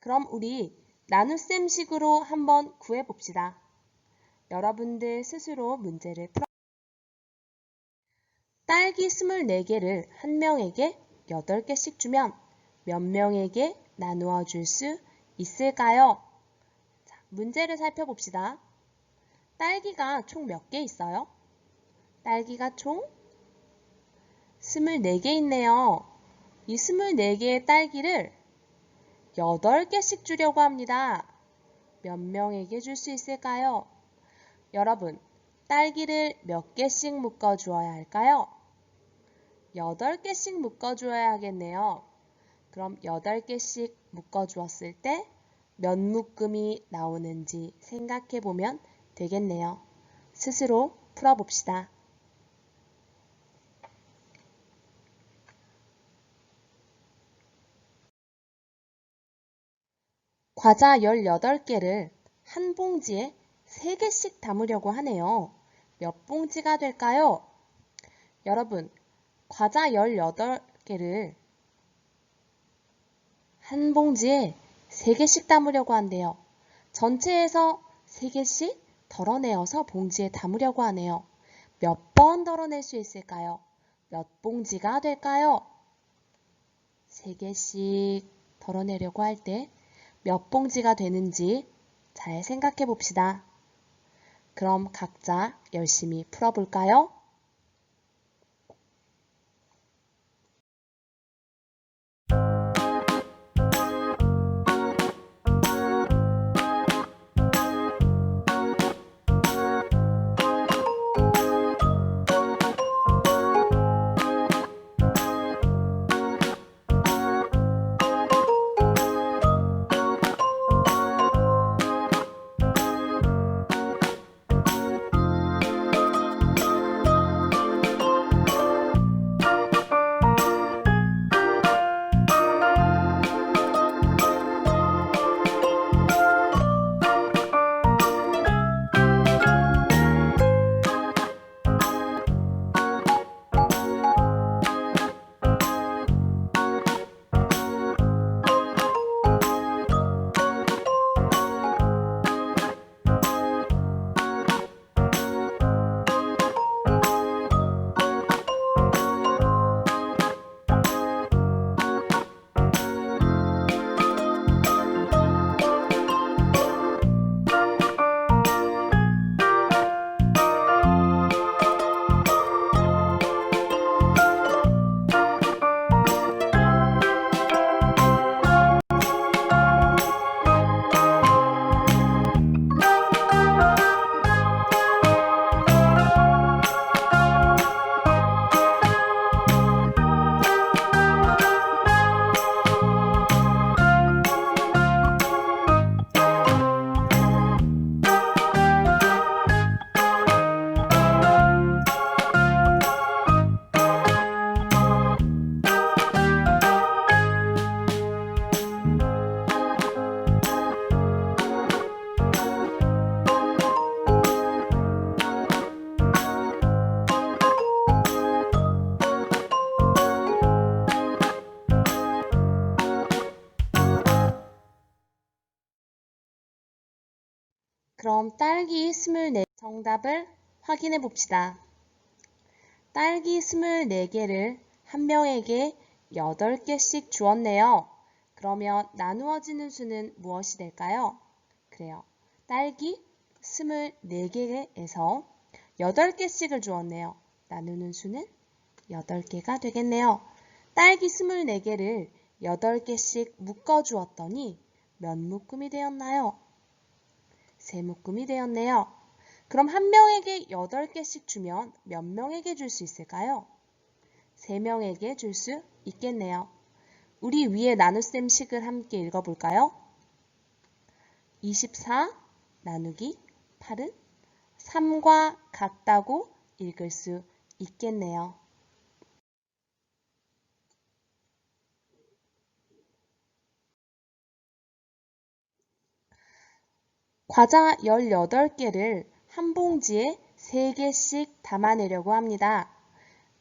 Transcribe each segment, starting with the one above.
그럼 우리 나눗셈식으로 한번 구해봅시다. 여러분들 스스로 문제를 풀어 딸기 24개를 한 명에게 8개씩 주면 몇 명에게 나누어 줄 수 있을까요? 자, 문제를 살펴봅시다. 딸기가 총 몇 개 있어요? 딸기가 총 24개 있네요. 이 24개의 딸기를 8개씩 주려고 합니다. 몇 명에게 줄 수 있을까요? 여러분, 딸기를 몇 개씩 묶어 주어야 할까요? 8개씩 묶어 주어야 하겠네요. 그럼 8개씩 묶어 주었을 때 몇 묶음이 나오는지 생각해 보면 되겠네요. 스스로 풀어봅시다. 과자 18개를 한 봉지에 3개씩 담으려고 하네요. 몇 봉지가 될까요? 여러분, 과자 18개를 한 봉지에 3개씩 담으려고 한대요. 전체에서 3개씩 덜어내어서 봉지에 담으려고 하네요. 몇 번 덜어낼 수 있을까요? 몇 봉지가 될까요? 3개씩 덜어내려고 할 때 몇 봉지가 되는지 잘 생각해 봅시다. 그럼 각자 열심히 풀어볼까요? 그럼 딸기 24 정답을 확인해 봅시다. 딸기 24개를 한 명에게 8개씩 주었네요. 그러면 나누어지는 수는 무엇이 될까요? 그래요. 딸기 24개에서 8개씩을 주었네요. 나누는 수는 8개가 되겠네요. 딸기 24개를 8개씩 묶어 주었더니 몇 묶음이 되었나요? 세 묶음이 되었네요. 그럼 한 명에게 8개씩 주면 몇 명에게 줄 수 있을까요? 3명에게 줄 수 있겠네요. 우리 위에 나눗셈 식을 함께 읽어볼까요? 24 나누기 8은 3과 같다고 읽을 수 있겠네요. 과자 18개를 한 봉지에 3개씩 담아내려고 합니다.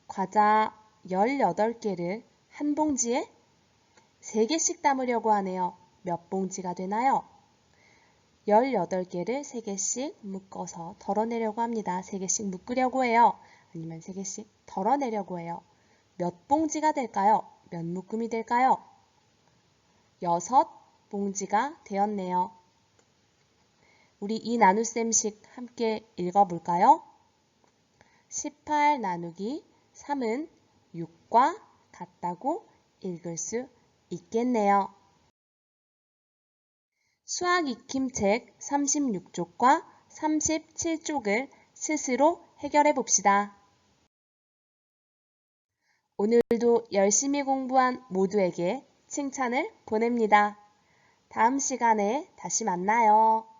과자 18개를 한 봉지에 3개씩 담으려고 하네요. 몇 봉지가 되나요? 18개를 3개씩 묶어서 덜어내려고 합니다. 3개씩 묶으려고 해요. 아니면 3개씩 덜어내려고 해요. 몇 봉지가 될까요? 몇 묶음이 될까요? 6봉지가 되었네요. 우리 이 나눗셈식 함께 읽어볼까요? 18 나누기 3은 6과 같다고 읽을 수 있겠네요. 수학 익힘책 36쪽과 37쪽을 스스로 해결해 봅시다. 오늘도 열심히 공부한 모두에게 칭찬을 보냅니다. 다음 시간에 다시 만나요.